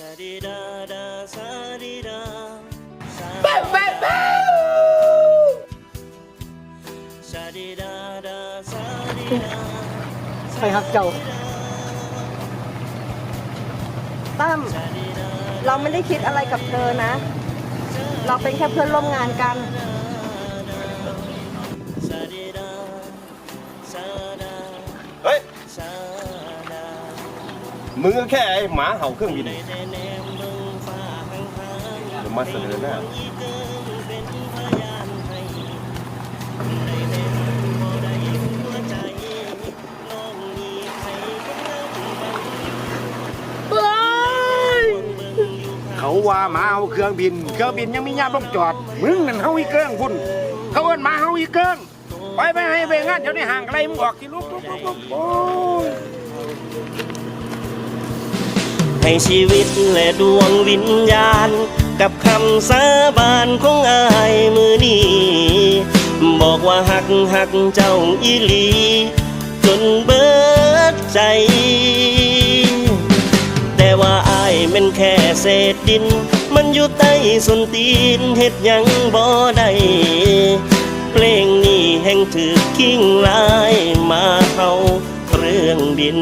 ชาดิดาดาซาดิดาซาชาดิดาดาซาดิดาใครฮักเจ้า ตั้ม เราไม่ได้คิดอะไรกับเธอนะ เราเป็นแค่เพื่อนร่วมงานกัน มึงก็แค่ไอ้หมาเห่าเครื่องบินมาเสนอหน้าเกิงเป็นพยานให้ได้แล้วใจน้องมีใครกำลังบังเขาว่ามาเอาเครื่องบิน เครื่องบินยังมีญาติลงจอด มึงนั่นเฮาอีเกิงพุ่นเขาเอิ้นมาเฮาอีเกิงไปไปให้ไปงานเดี๋ยวนี้ห่างไกลมึงออกที่ลุกลุกลุกลุกโอ้ย ให้ชีวิตและดวงวิญญาณ กับคำสาบานของอายมือนี้บอกว่าหักหักเจ้าอีหลี จนเบิดใจ แต่ว่าอายเป็นแค่เศษดิน มันอยู่ใต้ส้นตีนเฮ็ดยังบ่ได้เพลงนี้แห่งถือกิ้งลายมาเข้าเครื่องบิน